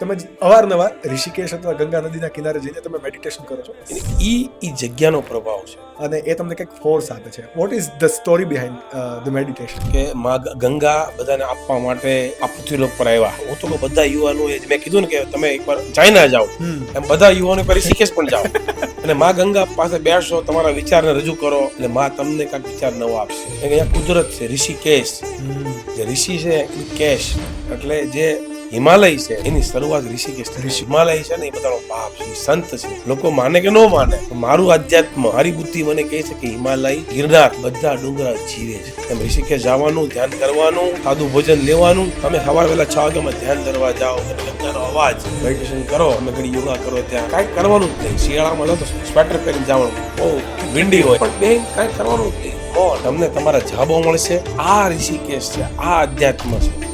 તમે જ અવારનવાર ઋષિકેશ અથવા ગંગા નદીના કિનારે જઈને તમે મેડિટેશન કરો છો. એ ઈ જગ્યાનો પ્રભાવ છે. અને એ તમને કંઈક ફોર્સ આપે છે. What is the story behind the meditation કે માં ગંગા બધાને આપવા માટે આ પૃથ્વી પર આવ્યા હું તો બધા બધા એ મેં કીધું ને કે તમે એકવાર ચાઇના જાઓ. એમ બધા યુવાનો પર ઋષિકેશ પણ જાઓ. અને માં ગંગા પાસે બેસો તમારા વિચારને રજૂ કરો. એટલે માં તમને કાંઈક વિચાર નવો આપશે. અહીંયા કુદરત છે ઋષિકેશ. જે ઋષિ છે કેશ. એટલે જે હિમાલય છે. એની શરૂઆત ઋષિકેશ હિમાલય છે ને એ બધાનો બાપ છે. સંત છે. લોકો માને કે ન માને મારું આધ્યાત્મ, મારી બુદ્ધિ મને કહે છે કે હિમાલય, ગિરનાર બધા ડુંગરા જીવે છે. એમ ઋષિકેશ જવાનું, ધ્યાન કરવાનું, સાદું ભોજન લેવાનું. તમે સવાર વેલા છ વાગ્યામાં ધ્યાન કરવા જાઓ. ગંગાનો અવાજ. મેડિટેશન કરો. અમે ઘડી યોગા કરો ત્યાં. કાંઈ કરવાનું જ નહીં. શિયાળામાં તો સ્વેટર પહેરીને જવાનું. બહુ વિંડી હોય. પણ બેન કાંઈ કરવાનું જ નહીં. મૌન. તમને તમારા જવાબો મળશે. આ ઋષિકેશ છે. આ અધ્યાત્મ છે.